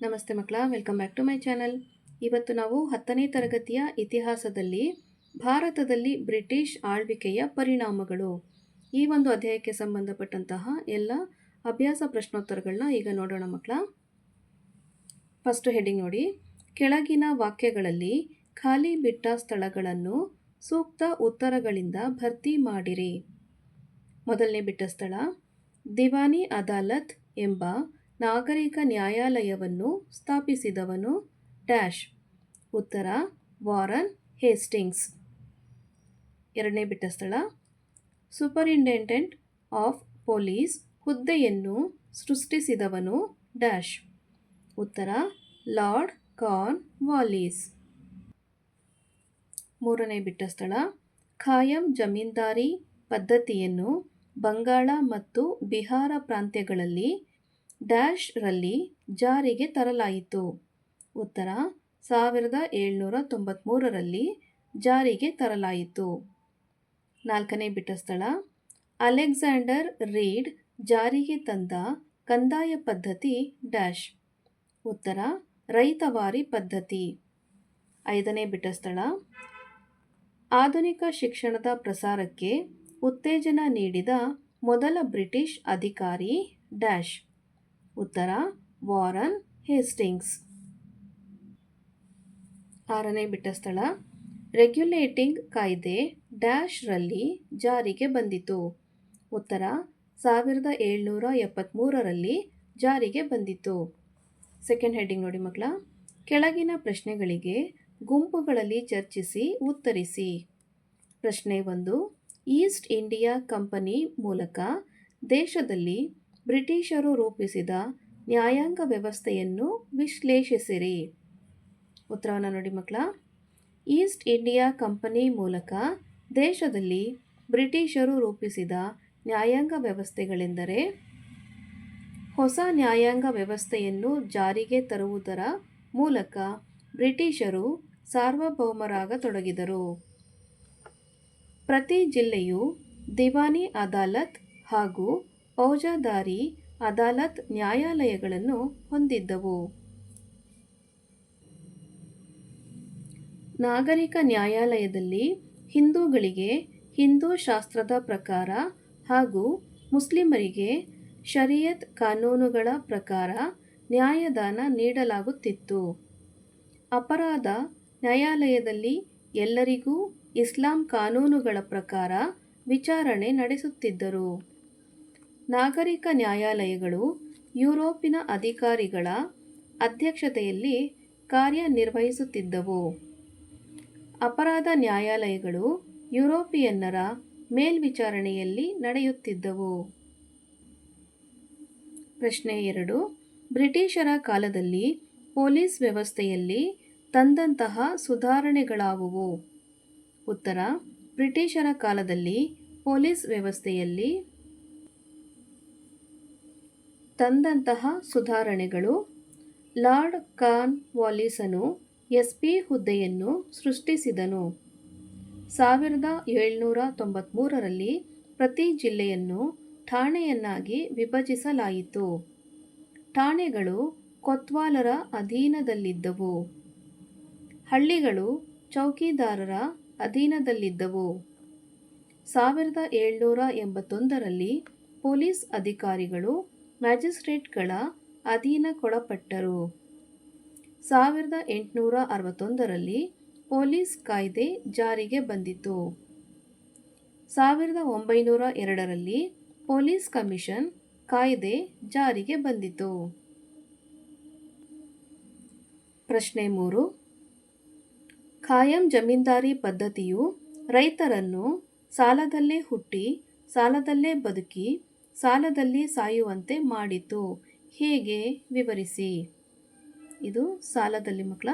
ನಮಸ್ತೆ ಮಕ್ಕಳ, welcome back to my channel. ಇವತ್ತು ನಾವು ಹತ್ತನೇ ತರಗತಿಯ ಇತಿಹಾಸದಲ್ಲಿ, ಭಾರತದಲ್ಲಿ ಬ್ರಿಟಿಷ್ ಆಳ್ವಿಕೆಯ ಪರಿಣಾಮಗಳು. ಈ ಒಂದು ಅಧ್ಯಾಯಕ್ಕೆ ಸಂಬಂಧಪಟ್ಟಂತಹ ಎಲ್ಲ ಅಭ್ಯಾಸ ಪ್ರಶ್ನೋತ್ತರಗಳನ್ನ ಈಗ ನೋಡೋಣ ಮಕ್ಕಳ. ಫಸ್ಟ್ ಹೆಡಿಂಗ್ ನೋಡಿ. ಕೆಳಗಿನ ವಾಕ್ಯಗಳಲ್ಲಿ ಖಾಲಿ ಬಿಟ್ಟ ಸ್ಥಳಗಳನ್ನು ಸೂಕ್ತ ಉತ್ತರಗಳಿಂದ ಭರ್ತಿ ಮಾಡಿರಿ. ಮೊದಲನೇ ಬಿಟ್ಟ ಸ್ಥಳ, ದಿವಾನಿ ಅದಾಲತ್ ಎಂಬ ನಾಗರಿಕ ನ್ಯಾಯಾಲಯವನ್ನು ಸ್ಥಾಪಿಸಿದವನು ಡ್ಯಾಶ್. ಉತ್ತರ, ವಾರನ್ ಹೇಸ್ಟಿಂಗ್ಸ್. ಎರಡನೇ ಬಿಟ್ಟ ಸ್ಥಳ ಸೂಪರಿಂಟೆಂಡೆಂಟ್ ಆಫ್ ಪೊಲೀಸ್ ಹುದ್ದೆಯನ್ನು ಸೃಷ್ಟಿಸಿದವನು ಡ್ಯಾಶ್. ಉತ್ತರ, ಲಾರ್ಡ್ ಕಾರ್ನ್ ವಾಲೀಸ್. ಮೂರನೇ ಬಿಟ್ಟ ಸ್ಥಳ ಖಾಯಂ ಜಮೀನ್ದಾರಿ ಪದ್ಧತಿಯನ್ನು ಬಂಗಾಳ ಮತ್ತು ಬಿಹಾರ ಪ್ರಾಂತ್ಯಗಳಲ್ಲಿ ಡ್ಯಾಶ್ ರಲ್ಲಿ ಜಾರಿಗೆ ತರಲಾಯಿತು. ಉತ್ತರ, ಸಾವಿರದ ಏಳ್ನೂರ ತೊಂಬತ್ತ್ಮೂರರಲ್ಲಿ ಜಾರಿಗೆ ತರಲಾಯಿತು. ನಾಲ್ಕನೇ ಬಿಟ್ಟ ಸ್ಥಳ, ಅಲೆಕ್ಸಾಂಡರ್ ರೀಡ್ ಜಾರಿಗೆ ತಂದ ಕಂದಾಯ ಪದ್ಧತಿ ಡ್ಯಾಶ್. ಉತ್ತರ, ರೈತವಾರಿ ಪದ್ಧತಿ. ಐದನೇ ಬಿಟ್ಟ ಸ್ಥಳ, ಆಧುನಿಕ ಶಿಕ್ಷಣದ ಪ್ರಸಾರಕ್ಕೆ ಉತ್ತೇಜನ ನೀಡಿದ ಮೊದಲ ಬ್ರಿಟಿಷ್ ಅಧಿಕಾರಿ ಡ್ಯಾಶ್. ಉತ್ತರ, ವಾರನ್ ಹೇಸ್ಟಿಂಗ್ಸ್. ಆರನೇ ಬಿಟ್ಟ ಸ್ಥಳ, ರೆಗ್ಯುಲೇಟಿಂಗ್ ಕಾಯ್ದೆ ಡ್ಯಾಶ್ರಲ್ಲಿ ಜಾರಿಗೆ ಬಂದಿತು. ಉತ್ತರ, ಸಾವಿರದ ಏಳ್ನೂರ ಎಪ್ಪತ್ತ್ಮೂರರಲ್ಲಿ ಜಾರಿಗೆ ಬಂದಿತು. ಸೆಕೆಂಡ್ ಹೆಡ್ಡಿಂಗ್ ನೋಡಿ ಮಕ್ಕಳ ಕೆಳಗಿನ ಪ್ರಶ್ನೆಗಳಿಗೆ ಗುಂಪುಗಳಲ್ಲಿ ಚರ್ಚಿಸಿ ಉತ್ತರಿಸಿ. ಪ್ರಶ್ನೆ ಒಂದು, ಈಸ್ಟ್ ಇಂಡಿಯಾ ಕಂಪನಿ ಮೂಲಕ ದೇಶದಲ್ಲಿ ಬ್ರಿಟಿಷರು ರೂಪಿಸಿದ ನ್ಯಾಯಾಂಗ ವ್ಯವಸ್ಥೆಯನ್ನು ವಿಶ್ಲೇಷಿಸಿರಿ. ಉತ್ತರವನ್ನು ನೋಡಿ ಮಕ್ಕಳ, ಈಸ್ಟ್ ಇಂಡಿಯಾ ಕಂಪನಿ ಮೂಲಕ ದೇಶದಲ್ಲಿ ಬ್ರಿಟಿಷರು ರೂಪಿಸಿದ ನ್ಯಾಯಾಂಗ ವ್ಯವಸ್ಥೆಗಳೆಂದರೆ ಹೊಸ ನ್ಯಾಯಾಂಗ ವ್ಯವಸ್ಥೆಯನ್ನು ಜಾರಿಗೆ ತರುವುದರ ಮೂಲಕ ಬ್ರಿಟಿಷರು ಸಾರ್ವಭೌಮರಾಗತೊಡಗಿದರು ಪ್ರತಿ ಜಿಲ್ಲೆಯು ದಿವಾನಿ ಅದಾಲತ್ ಹಾಗೂ ಫೌಜದಾರಿ ಅದಾಲತ್ ನ್ಯಾಯಾಲಯಗಳನ್ನು ಹೊಂದಿದ್ದವು. ನಾಗರಿಕ ನ್ಯಾಯಾಲಯದಲ್ಲಿ ಹಿಂದೂಗಳಿಗೆ ಹಿಂದೂ ಶಾಸ್ತ್ರದ ಪ್ರಕಾರ ಹಾಗೂ ಮುಸ್ಲಿಮರಿಗೆ ಶರಿಯತ್ ಕಾನೂನುಗಳ ಪ್ರಕಾರ ನ್ಯಾಯದಾನ ನೀಡಲಾಗುತ್ತಿತ್ತು. ಅಪರಾಧ ನ್ಯಾಯಾಲಯದಲ್ಲಿ ಎಲ್ಲರಿಗೂ ಇಸ್ಲಾಂ ಕಾನೂನುಗಳ ಪ್ರಕಾರ ವಿಚಾರಣೆ ನಡೆಸುತ್ತಿದ್ದರು. ನಾಗರಿಕ ನ್ಯಾಯಾಲಯಗಳು ಯುರೋಪಿನ ಅಧಿಕಾರಿಗಳ ಅಧ್ಯಕ್ಷತೆಯಲ್ಲಿ ಕಾರ್ಯನಿರ್ವಹಿಸುತ್ತಿದ್ದವು. ಅಪರಾಧ ನ್ಯಾಯಾಲಯಗಳು ಯುರೋಪಿಯನ್ನರ ಮೇಲ್ವಿಚಾರಣೆಯಲ್ಲಿ ನಡೆಯುತ್ತಿದ್ದವು. ಪ್ರಶ್ನೆ ಎರಡು. ಬ್ರಿಟಿಷರ ಕಾಲದಲ್ಲಿ ಪೊಲೀಸ್ ವ್ಯವಸ್ಥೆಯಲ್ಲಿ ತಂದಂತಹ ಸುಧಾರಣೆಗಳಾವುವು? ಉತ್ತರ. ಬ್ರಿಟಿಷರ ಕಾಲದಲ್ಲಿ ಪೊಲೀಸ್ ವ್ಯವಸ್ಥೆಯಲ್ಲಿ ತಂದಂತಹ ಸುಧಾರಣೆಗಳು. ಲಾರ್ಡ್ ಕಾರ್ನ್ ವಾಲಿಸನು ಎಸ್ ಪಿ ಹುದ್ದೆಯನ್ನು ಸೃಷ್ಟಿಸಿದನು. ಸಾವಿರದ ಏಳ್ನೂರ ತೊಂಬತ್ತ್ಮೂರರಲ್ಲಿ ಪ್ರತಿ ಜಿಲ್ಲೆಯನ್ನು ಠಾಣೆಯನ್ನಾಗಿ ವಿಭಜಿಸಲಾಯಿತು. ಠಾಣೆಗಳು ಕೊತ್ವಾಲರ ಅಧೀನದಲ್ಲಿದ್ದವು. ಹಳ್ಳಿಗಳು ಚೌಕಿದಾರರ ಅಧೀನದಲ್ಲಿದ್ದವು. ಸಾವಿರದ ಏಳ್ನೂರ ಎಂಬತ್ತೊಂದರಲ್ಲಿ ಪೊಲೀಸ್ ಅಧಿಕಾರಿಗಳು ಮ್ಯಾಜಿಸ್ಟ್ರೇಟ್ಗಳ ಅಧೀನಕ್ಕೊಳಪಟ್ಟರು. ಸಾವಿರದ ಎಂಟುನೂರ ಅರವತ್ತೊಂದರಲ್ಲಿ ಪೊಲೀಸ್ ಕಾಯ್ದೆ ಜಾರಿಗೆ ಬಂದಿತು ಸಾವಿರದ ಒಂಬೈನೂರ ಎರಡರಲ್ಲಿ ಪೊಲೀಸ್ ಕಮಿಷನ್ ಕಾಯ್ದೆ ಜಾರಿಗೆ ಬಂದಿತು ಪ್ರಶ್ನೆ ಮೂರು. ಖಾಯಂ ಜಮೀನ್ದಾರಿ ಪದ್ಧತಿಯು ರೈತರನ್ನು ಸಾಲದಲ್ಲೇ ಹುಟ್ಟಿ, ಸಾಲದಲ್ಲೇ ಬದುಕಿ ಸಾಲದಲ್ಲಿ ಸಾಯುವಂತೆ ಮಾಡಿತು. ಹೇಗೆ? ವಿವರಿಸಿ. ಇದು ಸಾಲದಲ್ಲಿ ಮಕ್ಕಳ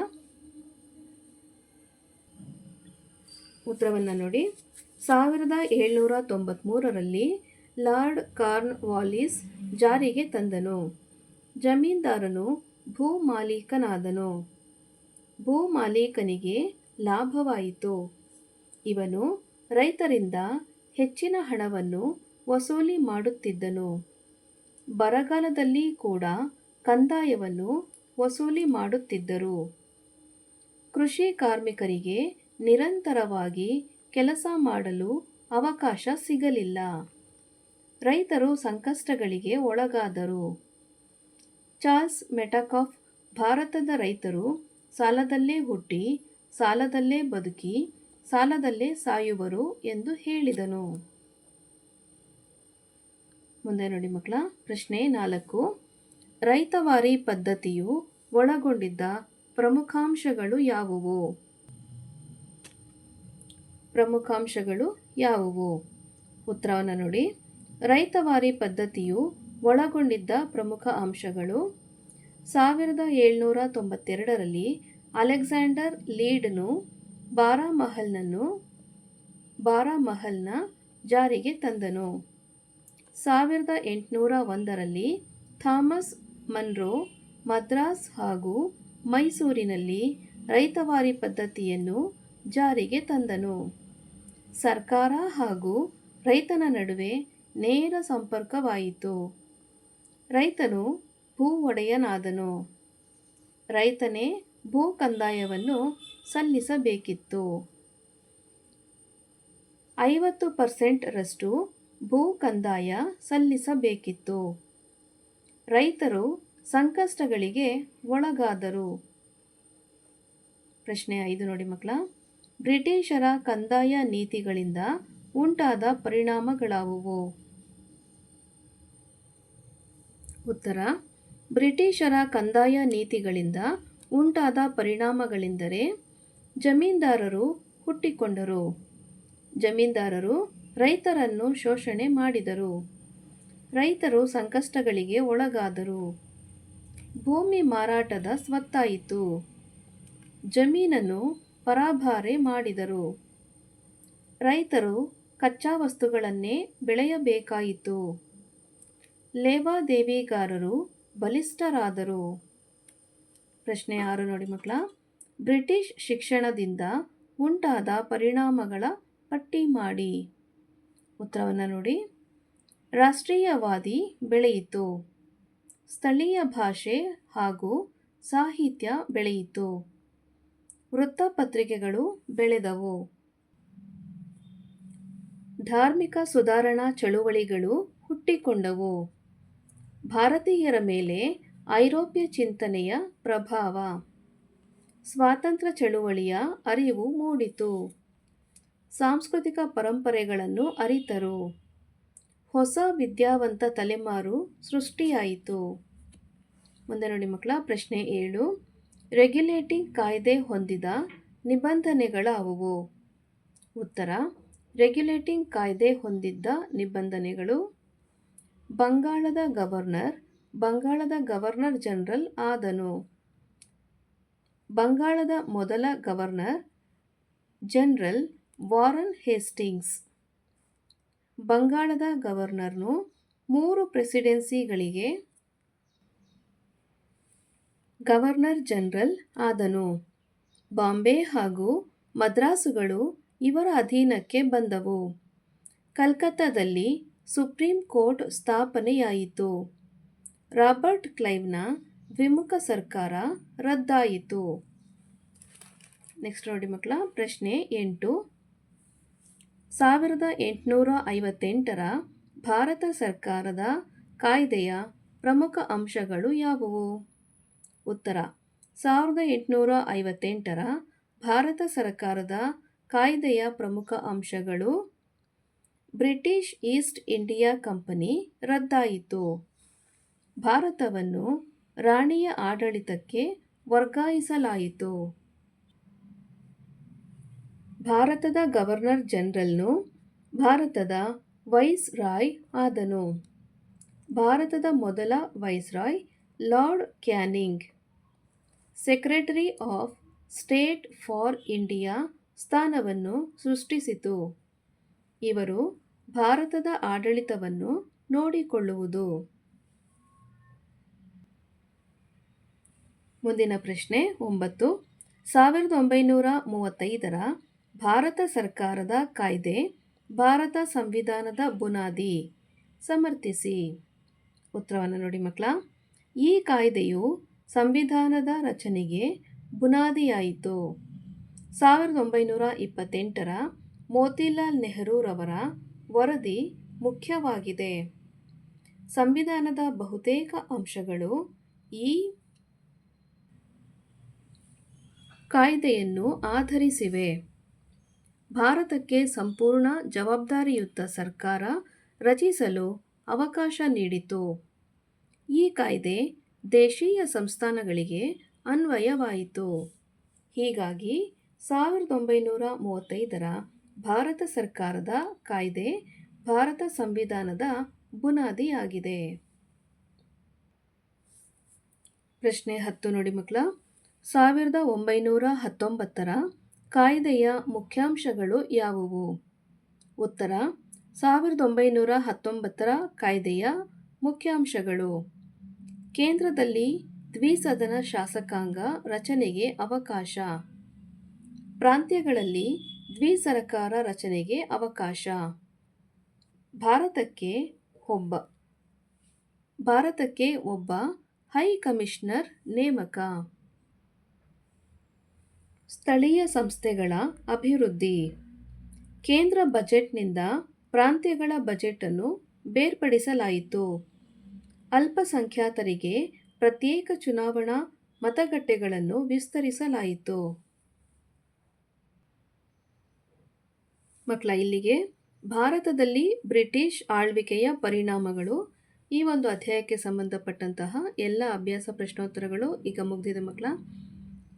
ಉತ್ತರವನ್ನು ನೋಡಿ. ಸಾವಿರದ ಏಳ್ನೂರ ತೊಂಬತ್ತ್ಮೂರರಲ್ಲಿ ಲಾರ್ಡ್ ಕಾರ್ನ್ ವಾಲಿಸ್ ಜಾರಿಗೆ ತಂದನು. ಜಮೀನ್ದಾರನು ಭೂ ಮಾಲೀಕನಾದನು. ಭೂ ಮಾಲೀಕನಿಗೆ ಲಾಭವಾಯಿತು. ಇವನು ರೈತರಿಂದ ಹೆಚ್ಚಿನ ಹಣವನ್ನು ವಸೂಲಿ ಮಾಡುತ್ತಿದ್ದನು. ಬರಗಾಲದಲ್ಲಿ ಕೂಡ ಕಂದಾಯವನ್ನು ವಸೂಲಿ ಮಾಡುತ್ತಿದ್ದರು. ಕೃಷಿ ಕಾರ್ಮಿಕರಿಗೆ ನಿರಂತರವಾಗಿ ಕೆಲಸ ಮಾಡಲು ಅವಕಾಶ ಸಿಗಲಿಲ್ಲ. ರೈತರು ಸಂಕಷ್ಟಗಳಿಗೆ ಒಳಗಾದರು. ಚಾರ್ಲ್ಸ್ ಮೆಟಾಕಾಫ್ ಭಾರತದ ರೈತರು ಸಾಲದಲ್ಲೇ ಹುಟ್ಟಿ, ಸಾಲದಲ್ಲೇ ಬದುಕಿ, ಸಾಲದಲ್ಲೇ ಸಾಯುವರು ಎಂದು ಹೇಳಿದನು. ಮುಂದೆ ನೋಡಿ ಮಕ್ಕಳ, ಪ್ರಶ್ನೆ ನಾಲ್ಕು. ರೈತವಾರಿ ಪದ್ಧತಿಯು ಒಳಗೊಂಡಿದ್ದ ಪ್ರಮುಖಾಂಶಗಳು ಯಾವುವು? ಪ್ರಮುಖಾಂಶಗಳು ಯಾವುವು? ಉತ್ತರವನ್ನು ನೋಡಿ. ರೈತವಾರಿ ಪದ್ಧತಿಯು ಒಳಗೊಂಡಿದ್ದ ಪ್ರಮುಖ ಅಂಶಗಳು ಸಾವಿರದ ಏಳ್ನೂರ ತೊಂಬತ್ತೆರಡರಲ್ಲಿ ಅಲೆಕ್ಸಾಂಡರ್ ಲೀಡ್ನು ಬಾರಾಮಹಲ್ನನ್ನು, ಬಾರಾಮಹಲ್ನ ಜಾರಿಗೆ ತಂದನು. ಸಾವಿರದ ಎಂಟುನೂರ ಒಂದರಲ್ಲಿ ಥಾಮಸ್ ಮನ್ರೋ ಮದ್ರಾಸ್ ಹಾಗೂ ಮೈಸೂರಿನಲ್ಲಿ ರೈತವಾರಿ ಪದ್ಧತಿಯನ್ನು ಜಾರಿಗೆ ತಂದನು. ಸರ್ಕಾರ ಹಾಗೂ ರೈತನ ನಡುವೆ ನೇರ ಸಂಪರ್ಕವಾಯಿತು. ರೈತನು ಭೂ ಒಡೆಯನಾದನು. ರೈತನೇ ಭೂ ಕಂದಾಯವನ್ನು ಸಲ್ಲಿಸಬೇಕಿತ್ತು. ಐವತ್ತು ಪರ್ಸೆಂಟ್ರಷ್ಟು ಭೂ ಕಂದಾಯ ಸಲ್ಲಿಸಬೇಕಿತ್ತು. ರೈತರು ಸಂಕಷ್ಟಗಳಿಗೆ ಒಳಗಾದರು. ಪ್ರಶ್ನೆ ಐದು ನೋಡಿ ಮಕ್ಕಳ, ಬ್ರಿಟಿಷರ ಕಂದಾಯ ನೀತಿಗಳಿಂದ ಉಂಟಾದ ಪರಿಣಾಮಗಳಾವುವು? ಉತ್ತರ, ಬ್ರಿಟಿಷರ ಕಂದಾಯ ನೀತಿಗಳಿಂದ ಉಂಟಾದ ಪರಿಣಾಮಗಳೆಂದರೆ ಜಮೀನ್ದಾರರು ಹುಟ್ಟಿಕೊಂಡರು. ಜಮೀನ್ದಾರರು ರೈತರನ್ನು ಶೋಷಣೆ ಮಾಡಿದರು. ರೈತರು ಸಂಕಷ್ಟಗಳಿಗೆ ಒಳಗಾದರು. ಭೂಮಿ ಮಾರಾಟದ ಸ್ವತ್ತಾಯಿತು. ಜಮೀನನ್ನು ಪರಾಭಾರೆ ಮಾಡಿದರು. ರೈತರು ಕಚ್ಚಾ ವಸ್ತುಗಳನ್ನೇ ಬೆಳೆಯಬೇಕಾಯಿತು. ಲೇವಾದೇವಿಗಾರರು ಬಲಿಷ್ಠರಾದರು. ಪ್ರಶ್ನೆ ಆರು ನೋಡಿ ಮಕ್ಕಳ, ಬ್ರಿಟಿಷ್ ಶಿಕ್ಷಣದಿಂದ ಉಂಟಾದ ಪರಿಣಾಮಗಳ ಪಟ್ಟಿ ಮಾಡಿ. ಉತ್ತರವನ್ನು ನೋಡಿ. ರಾಷ್ಟ್ರೀಯವಾದಿ ಬೆಳೆಯಿತು. ಸ್ಥಳೀಯ ಭಾಷೆ ಹಾಗೂ ಸಾಹಿತ್ಯ ಬೆಳೆಯಿತು. ವೃತ್ತಪತ್ರಿಕೆಗಳು ಬೆಳೆದವು. ಧಾರ್ಮಿಕ ಸುಧಾರಣಾ ಚಳುವಳಿಗಳು ಹುಟ್ಟಿಕೊಂಡವು. ಭಾರತೀಯರ ಮೇಲೆ ಐರೋಪ್ಯ ಚಿಂತನೆಯ ಪ್ರಭಾವ. ಸ್ವಾತಂತ್ರ್ಯ ಚಳುವಳಿಯ ಅರಿವು ಮೂಡಿತು. ಸಾಂಸ್ಕೃತಿಕ ಪರಂಪರೆಗಳನ್ನು ಅರಿತರು. ಹೊಸ ವಿದ್ಯಾವಂತ ತಲೆಮಾರು ಸೃಷ್ಟಿಯಾಯಿತು. ಮುಂದೆ ನೋಡಿ ಮಕ್ಕಳ, ಪ್ರಶ್ನೆ ಏಳು. ರೆಗ್ಯುಲೇಟಿಂಗ್ ಕಾಯ್ದೆ ಹೊಂದಿದ ನಿಬಂಧನೆಗಳಾವುವು? ಉತ್ತರ, ರೆಗ್ಯುಲೇಟಿಂಗ್ ಕಾಯ್ದೆ ಹೊಂದಿದ್ದ ನಿಬಂಧನೆಗಳು ಬಂಗಾಳದ ಗವರ್ನರ್ ಬಂಗಾಳದ ಗವರ್ನರ್ ಜನರಲ್ ಆದನು. ಬಂಗಾಳದ ಮೊದಲ ಗವರ್ನರ್ ಜನರಲ್ ವಾರನ್ ಹೇಸ್ಟಿಂಗ್ಸ್. ಬಂಗಾಳದ ಗವರ್ನರ್ನು ಮೂರು ಪ್ರೆಸಿಡೆನ್ಸಿಗಳಿಗೆ ಗವರ್ನರ್ ಜನರಲ್ ಆದನು. ಬಾಂಬೆ ಹಾಗೂ ಮದ್ರಾಸುಗಳು ಇವರ ಅಧೀನಕ್ಕೆ ಬಂದವು. ಕಲ್ಕತ್ತಾದಲ್ಲಿ ಸುಪ್ರೀಂ ಕೋರ್ಟ್ ಸ್ಥಾಪನೆಯಾಯಿತು. ರಾಬರ್ಟ್ ಕ್ಲೈವ್ನ ದ್ವಿಮುಖ ಸರ್ಕಾರ ರದ್ದಾಯಿತು. ನೆಕ್ಸ್ಟ್ ನೋಡಿ ಮಕ್ಕಳ, ಪ್ರಶ್ನೆ ಎಂಟು. ಸಾವಿರದ ಎಂಟುನೂರ ಐವತ್ತೆಂಟರ ಭಾರತ ಸರ್ಕಾರದ ಕಾಯ್ದೆಯ ಪ್ರಮುಖ ಅಂಶಗಳು ಯಾವುವು? ಉತ್ತರ, ಸಾವಿರದ ಎಂಟುನೂರ ಐವತ್ತೆಂಟರ ಭಾರತ ಸರ್ಕಾರದ ಕಾಯ್ದೆಯ ಪ್ರಮುಖ ಅಂಶಗಳು ಬ್ರಿಟಿಷ್ ಈಸ್ಟ್ ಇಂಡಿಯಾ ಕಂಪನಿ ರದ್ದಾಯಿತು. ಭಾರತವನ್ನು ರಾಣಿಯ ಆಡಳಿತಕ್ಕೆ ವರ್ಗಾಯಿಸಲಾಯಿತು. ಭಾರತದ ಗವರ್ನರ್ ಜನರಲ್ನು ಭಾರತದ ವೈಸ್ ರಾಯ್ ಆದನು. ಭಾರತದ ಮೊದಲ viceroy Lord Canning. Secretary of state for India ಸ್ಥಾನವನ್ನು ಸೃಷ್ಟಿಸಿತು. ಇವರು ಭಾರತದ ಆಡಳಿತವನ್ನು ನೋಡಿಕೊಳ್ಳುವುದು. ಮುಂದಿನ ಪ್ರಶ್ನೆ ಒಂಬತ್ತು. ಸಾವಿರದ ಒಂಬೈನೂರ ಮೂವತ್ತೈದರ ಭಾರತ ಸರ್ಕಾರದ ಕಾಯ್ದೆ, ಭಾರತ ಸಂವಿಧಾನದ ಬುನಾದಿ. ಸಮರ್ಥಿಸಿ. ಉತ್ತರವನ್ನು ನೋಡಿ ಮಕ್ಕಳ ಈ ಕಾಯ್ದೆಯು ಸಂವಿಧಾನದ ರಚನೆಗೆ ಬುನಾದಿಯಾಯಿತು. ಸಾವಿರದ ಒಂಬೈನೂರ ಇಪ್ಪತ್ತೆಂಟರ ಮೋತಿಲಾಲ್ ನೆಹರೂರವರ ವರದಿ ಮುಖ್ಯವಾಗಿದೆ. ಸಂವಿಧಾನದ ಬಹುತೇಕ ಅಂಶಗಳು ಈ ಕಾಯ್ದೆಯನ್ನು ಆಧರಿಸಿವೆ. ಭಾರತಕ್ಕೆ ಸಂಪೂರ್ಣ ಜವಾಬ್ದಾರಿಯುತ ಸರ್ಕಾರ ರಚಿಸಲು ಅವಕಾಶ ನೀಡಿತು. ಈ ಕಾಯ್ದೆ ದೇಶೀಯ ಸಂಸ್ಥಾನಗಳಿಗೆ ಅನ್ವಯವಾಯಿತು. ಹೀಗಾಗಿ ಸಾವಿರದ ಒಂಬೈನೂರ ಮೂವತ್ತೈದರ ಭಾರತ ಸರ್ಕಾರದ ಕಾಯ್ದೆ ಭಾರತ ಸಂವಿಧಾನದ ಬುನಾದಿಯಾಗಿದೆ. ಪ್ರಶ್ನೆ ಹತ್ತು ನೋಡಿ ಮಕ್ಕಳ. ಸಾವಿರದ ಒಂಬೈನೂರ ಹತ್ತೊಂಬತ್ತರ ಕಾಯ್ದೆಯ ಮುಖ್ಯಾಂಶಗಳು ಯಾವುವು? ಉತ್ತರ, ಸಾವಿರದ ಒಂಬೈನೂರ ಹತ್ತೊಂಬತ್ತರ ಕಾಯ್ದೆಯ ಮುಖ್ಯಾಂಶಗಳು. ಕೇಂದ್ರದಲ್ಲಿ ದ್ವಿಸದನ ಶಾಸಕಾಂಗ ರಚನೆಗೆ ಅವಕಾಶ. ಪ್ರಾಂತ್ಯಗಳಲ್ಲಿ ದ್ವಿಸರಕಾರ ರಚನೆಗೆ ಅವಕಾಶ. ಭಾರತಕ್ಕೆ ಒಬ್ಬ. ಭಾರತಕ್ಕೆ ಒಬ್ಬ ಹೈ ಕಮಿಷನರ್ ನೇಮಕ. ಸ್ಥಳೀಯ ಸಂಸ್ಥೆಗಳ ಅಭಿವೃದ್ಧಿ. ಕೇಂದ್ರ ಬಜೆಟ್ನಿಂದ ಪ್ರಾಂತ್ಯಗಳ ಬಜೆಟನ್ನು ಬೇರ್ಪಡಿಸಲಾಯಿತು. ಅಲ್ಪಸಂಖ್ಯಾತರಿಗೆ ಪ್ರತ್ಯೇಕ ಚುನಾವಣಾ ಮತಗಟ್ಟೆಗಳನ್ನು ವಿಸ್ತರಿಸಲಾಯಿತು. ಮಕ್ಕಳ ಇಲ್ಲಿಗೆ. ಭಾರತದಲ್ಲಿ ಬ್ರಿಟಿಷ್ ಆಳ್ವಿಕೆಯ ಪರಿಣಾಮಗಳು. ಈ ಒಂದು ಅಧ್ಯಾಯಕ್ಕೆ ಸಂಬಂಧಪಟ್ಟಂತಹ ಎಲ್ಲ ಅಭ್ಯಾಸ ಪ್ರಶ್ನೋತ್ತರಗಳು ಈಗ ಮುಗಿದಿದೆ ಮಕ್ಕಳ